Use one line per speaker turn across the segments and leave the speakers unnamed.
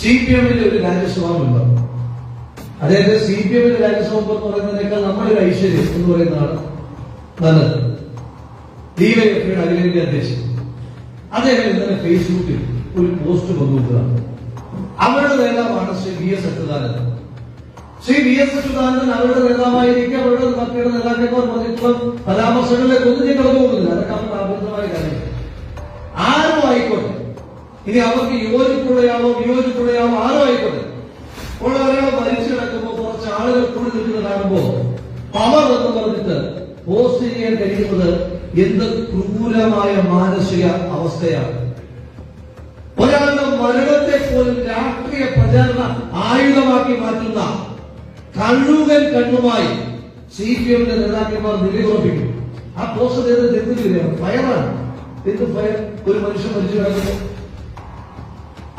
C P എമ്മിന്റെ ഒരു രാജ്യസഭാ member അതായത് സി പി എമ്മിന്റെ രാജ്യസഭാ എന്ന് പറയുന്നതിനേക്കാൾ നമ്മുടെ ഒരു ഐശ്വര്യം എന്ന് പറയുന്നതാണ് നല്ലത്. ഡിവൈഎഫ്ഐയുടെ അഖിലേന്ത്യാ അധ്യക്ഷൻ. അദ്ദേഹം തന്നെ ഫേസ്ബുക്കിൽ ഒരു പോസ്റ്റ് പങ്കുവെച്ചതാണ് അവരുടെ നേതാവാണ് Shri V S Achuthanandan. Shri V S Achuthanandan അവരുടെ നേതാവായിരിക്കും അവരുടെ പാർട്ടിയുടെ നേതാക്കന്മാർ പറഞ്ഞിട്ടുള്ള പരാമർശങ്ങളിലേക്ക് ഒന്നും ഞാൻ കടന്നു പോകുന്നില്ല അതൊക്കെ അവരുടെ ആഭ്യന്തരമായ കാര്യം. ആരും ആയിക്കോട്ടെ. ഇനി അവർക്ക് യോജിപ്പുള്ളയാളോ വിയോജിപ്പുള്ളയാളോ ആരോ ആയിക്കോട്ടെ. ഇപ്പോൾ ഒരാൾ മരിച്ചു കിടക്കുമ്പോൾ കുറച്ച് ആളുകൾ കൂടി നിൽക്കുന്നത് കാണുമ്പോൾ പവർ എന്ന് പറഞ്ഞിട്ട് പോസ്റ്റ് ചെയ്യാൻ കഴിയുന്നത് എന്ത് ക്രൂരമായ മാനസിക അവസ്ഥയാണ്. ഒരാളുടെ മരണത്തെ പോലും രാഷ്ട്രീയ പ്രചാരണ ആയുധമാക്കി മാറ്റുന്ന കണ്ണുകൻ കണ്ണുമായി സി പി എമ്മിന്റെ നേതാക്കന്മാർ നിലയുറപ്പിക്കും. ആ പോസ്റ്റർ ചെയ്തത് എന്തിനാണ് ഫയറാണ്. എന്ത് ഫയർ. ഒരു മനുഷ്യൻ മരിച്ചു കിടക്കുന്നു.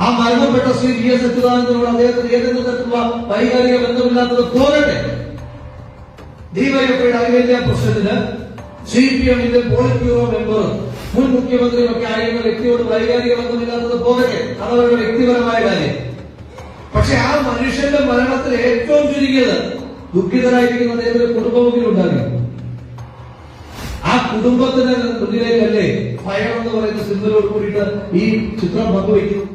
ആ മരണപ്പെട്ട ശ്രീ വി എസ് അച്യുതാനന്ദനോട് അദ്ദേഹത്തിന് ഏതെങ്കിലും തരത്തിലുള്ള വൈകാരിക ബന്ധമില്ലാത്തത് തോന്നട്ടെ. ഡിവൈഎഫ്ഐയുടെ അഖിലേന്ത്യാ പ്രസിഡന്റിന് സി പി എമ്മിന്റെ പോളിറ്റ് ബ്യൂറോ മെമ്പർ മുൻ മുഖ്യമന്ത്രിയും ഒക്കെ ആയിരുന്ന വ്യക്തിയോട് വൈകാരിക ബന്ധമില്ലാത്തത് പോകട്ടെ അതവരുടെ വ്യക്തിപരമായ കാര്യം. പക്ഷെ ആ മനുഷ്യന്റെ മരണത്തിൽ ഏറ്റവും ചുരുങ്ങിയത്. ദുഃഖിതരായിരിക്കുന്ന ഏതൊരു കുടുംബമെങ്കിലും ഉണ്ടാകും ആ കുടുംബത്തിന് മുന്നിലേക്കല്ലേ ഭയം എന്ന് പറയുന്ന സിനിമയോട് കൂടിയിട്ട് ഈ ചിത്രം പങ്കുവയ്ക്കുന്നു.